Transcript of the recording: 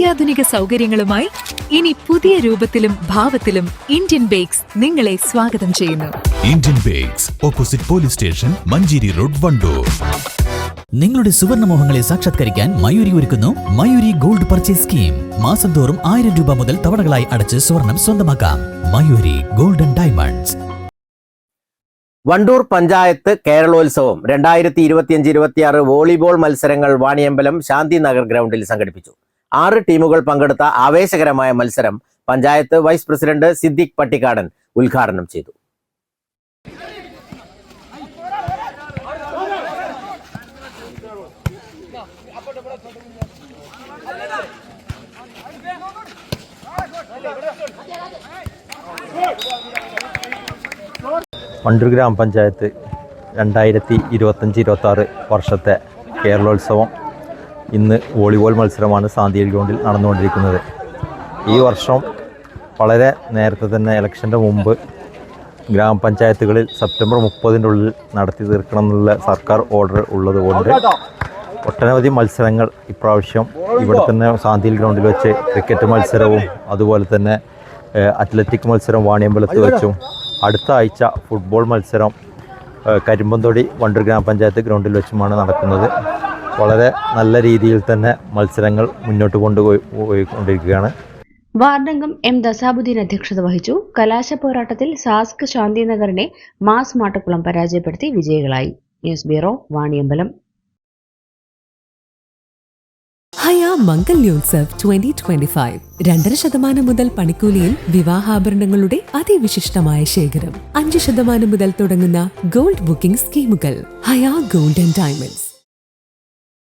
അത്യാധുനിക സൗകര്യങ്ങളുമായി ഇനി പുതിയ രൂപത്തിലും ഭാവത്തിലും ഇന്ത്യൻ ബേക്സ് നിങ്ങളെ സ്വാഗതം ചെയ്യുന്നു. Indian bakes opposite police station Manjeri road Wandoor. നിങ്ങളുടെ സുവർണ മോഹങ്ങളെ സാക്ഷാത്കരിക്കാൻ മയൂരി ഒരുക്കുന്നു മയൂരി ഗോൾഡ് പർച്ചേസ് സ്കീം. മാസം തോറും ആയിരം രൂപ മുതൽ തവണകളായി അടച്ച് സ്വർണം സ്വന്തമാക്കാം. Mayuri golden diamonds. Wandoor panchayat Keralotsavam രണ്ടായിരത്തി ഇരുപത്തിയഞ്ച് ഇരുപത്തിയാറ് വോളിബോൾ മത്സരങ്ങൾ വാണിയമ്പലം ശാന്തിനഗർ ഗ്രൗണ്ടിൽ സംഘടിപ്പിച്ചു. ആറ് ടീമുകൾ പങ്കെടുത്ത ആവേശകരമായ മത്സരം പഞ്ചായത്ത് വൈസ് പ്രസിഡന്റ് സിദ്ദിഖ് പട്ടിക്കാടൻ ഉദ്ഘാടനം ചെയ്തു. വണ്ടൂർ ഗ്രാമപഞ്ചായത്ത് രണ്ടായിരത്തി ഇരുപത്തഞ്ച് ഇരുപത്തി ആറ് വർഷത്തെ കേരളോത്സവം ഇന്ന് വോളിബോൾ മത്സരമാണ് സാന്തിയിൽ ഗ്രൗണ്ടിൽ നടന്നുകൊണ്ടിരിക്കുന്നത്. ഈ വർഷം വളരെ നേരത്തെ തന്നെ ഇലക്ഷന്റെ മുമ്പ് ഗ്രാമപഞ്ചായത്തുകളിൽ സെപ്റ്റംബർ മുപ്പതിന്റെ ഉള്ളിൽ നടത്തി തീർക്കണം എന്നുള്ള സർക്കാർ ഓർഡർ ഉള്ളതുകൊണ്ട് ഒട്ടനവധി മത്സരങ്ങൾ ഇപ്രാവശ്യം ഇവിടെ തന്നെ സാന്തിയിൽ ഗ്രൗണ്ടിൽ വെച്ച് ക്രിക്കറ്റ് മത്സരവും അതുപോലെ തന്നെ അത്ലറ്റിക് മത്സരം വാണിയമ്പലത്ത് വെച്ചും അടുത്ത ആഴ്ച ഫുട്ബോൾ മത്സരം കരിമ്പന്തൊടി വണ്ടൂർ ഗ്രാമപഞ്ചായത്ത് ഗ്രൗണ്ടിൽ വെച്ചുമാണ് നടക്കുന്നത്. വളരെ നല്ല രീതിയിൽ തന്നെ മത്സരങ്ങൾ മുന്നോട്ട് കൊണ്ടുപോയി കൊണ്ടിരിക്കുകയാണ്. വാർഡംഗം എം ദസാബുദ്ദീൻ അധ്യക്ഷത വഹിച്ചു. കലാശ പോരാട്ടത്തിൽ സാസ്ക് ശാന്തിനഗറിനെ മാസ് മാട്ടക്കുളം പരാജയപ്പെടുത്തി വിജയികളായി. News bureau Vaniyambalam. ഹയ മംഗല്യോത്സവ് ട്വന്റി ട്വന്റി ഫൈവ് രണ്ടര ശതമാനം മുതൽ പണിക്കൂലിയിൽ വിവാഹാഭരണങ്ങളുടെ അതിവിശിഷ്ടമായ ശേഖരം. അഞ്ച് ശതമാനം മുതൽ തുടങ്ങുന്ന ഗോൾഡ് ബുക്കിംഗ് സ്കീമുകൾ. ഹയാ ഗോൾഡ് ആൻഡ് ഡയമണ്ട്സ്.